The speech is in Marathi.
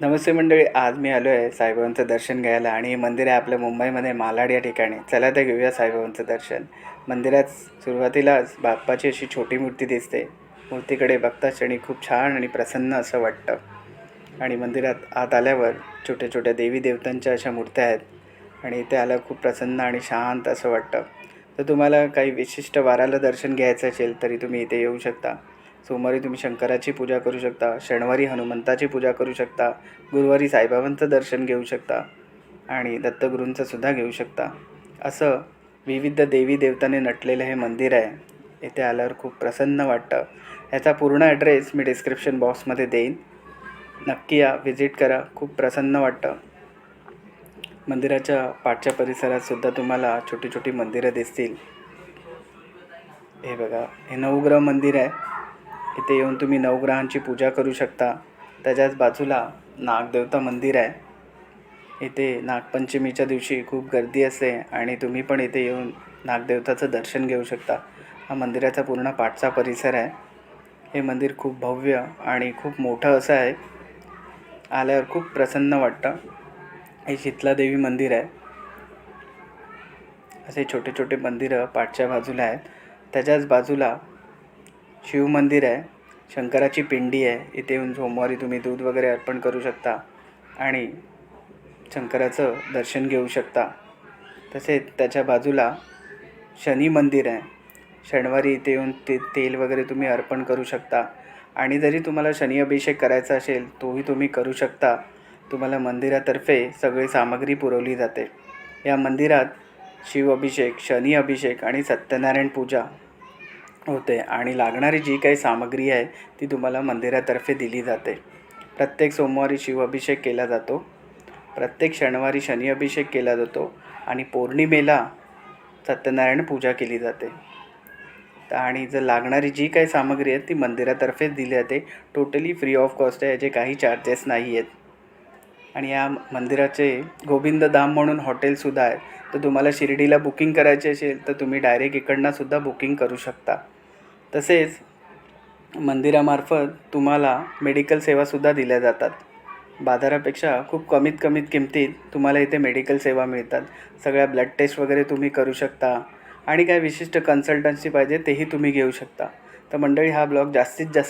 नमस्ते मंडळी आज मी आलो आहे साईबाबांचं दर्शन घ्यायला आणि हे मंदिर आहे आपल्या मुंबईमध्ये मालाड या ठिकाणी. चला तर घेऊया साईबाबांचं दर्शन. मंदिरात सुरुवातीलाच बाप्पाची अशी छोटी मूर्ती दिसते. मूर्तीकडे बघताच क्षणी खूप छान आणि प्रसन्न असं वाटतं. आणि मंदिरात आत आल्यावर छोट्या छोट्या देवी देवतांच्या अशा मूर्त्या आहेत. आणि इथे आलं खूप प्रसन्न आणि शांत असं वाटतं. तर तुम्हाला काही विशिष्ट वाराला दर्शन घ्यायचं असेल तरी तुम्ही इथे येऊ शकता. सोमवारी तुम्ही शंकराची पूजा करू शकता शनिवारी हनुमंताची पूजा करू शकता गुरुवारी साईबाबांचं दर्शन घेऊ शकता आणि दत्तगुरूंचं सुद्धा घेऊ शकता. असं विविध देवी देवतांनी नटलेलं हे मंदिर आहे. इथे आल्यावर खूप प्रसन्न वाटतं. ह्याचा पूर्ण ॲड्रेस मी डिस्क्रिप्शन बॉक्समध्ये देईन. नक्की या व्हिजिट करा. खूप प्रसन्न वाटतं. मंदिराच्या पाठच्या परिसरात सुद्धा तुम्हाला छोटी छोटी मंदिरं दिसतील. हे बघा हे नवग्रह मंदिर आहे. इथे येऊन तुम्ही नवग्रहांची पूजा करू शकता. त्याच्याच बाजूला नागदेवता मंदिर आहे. इथे नागपंचमीच्या दिवशी खूप गर्दी असते आणि तुम्ही पण इथे येऊन नागदेवताचं दर्शन घेऊ शकता. हा मंदिराचा पूर्ण पाठचा परिसर आहे. हे मंदिर खूप भव्य आणि खूप मोठं असं आहे. आल्यावर खूप प्रसन्न वाटतं. हे शीतलादेवी मंदिर आहे. असे छोटे छोटे मंदिरं पाठच्या बाजूला आहेत. त्याच्याच बाजूला शिवमंदिर आहे शंकराची पिंडी आहे इथे येऊन सोमवारी तुम्ही दूध वगैरे अर्पण करू शकता आणि शंकराचं दर्शन घेऊ शकता. तसेच त्याच्या बाजूला शनी मंदिर आहे. शनिवारी इथे येऊन ते तेल वगैरे तुम्ही अर्पण करू शकता. आणि जरी तुम्हाला शनी अभिषेक करायचा असेल तोही तुम्ही करू शकता. तुम्हाला मंदिरातर्फे सगळी सामग्री पुरवली जाते. या मंदिरात शिव अभिषेक शनी अभिषेक आणि सत्यनारायण पूजा होते आणि लागणारी जी काही सामग्री आहे ती तुम्हाला मंदिरातर्फे दिली जाते. प्रत्येक सोमवारी शिव अभिषेक केला जातो. प्रत्येक शनिवारी शनी अभिषेक केला जातो आणि पौर्णिमेला सत्यनारायण पूजा केली जाते. आणि जर लागणारी जी काही सामग्री आहे ती मंदिरातर्फेच दिली जाते. टोटली फ्री ऑफ कॉस्ट आहे याचे काही चार्जेस नाही आहेत. आणि या मंदिराचे गोविंद धाम म्हणून हॉटेलसुद्धा आहे. तर तुम्हाला शिर्डीला बुकिंग करायची असेल तर तुम्ही डायरेक्ट इकडनंसुद्धा बुकिंग करू शकता. तसेच मंदिरामार्फत तुम्हाला मेडिकल सेवासुद्धा दिल्या जातात. बाजारापेक्षा खूप कमीत कमीत किमतीत तुम्हाला इथे मेडिकल सेवा मिळतात. सगळ्या ब्लड टेस्ट वगैरे तुम्ही करू शकता आणि काय विशिष्ट कन्सल्टन्सी पाहिजे तेही तुम्ही घेऊ शकता. तर मंडळी हा ब्लॉग जास्तीत जास्त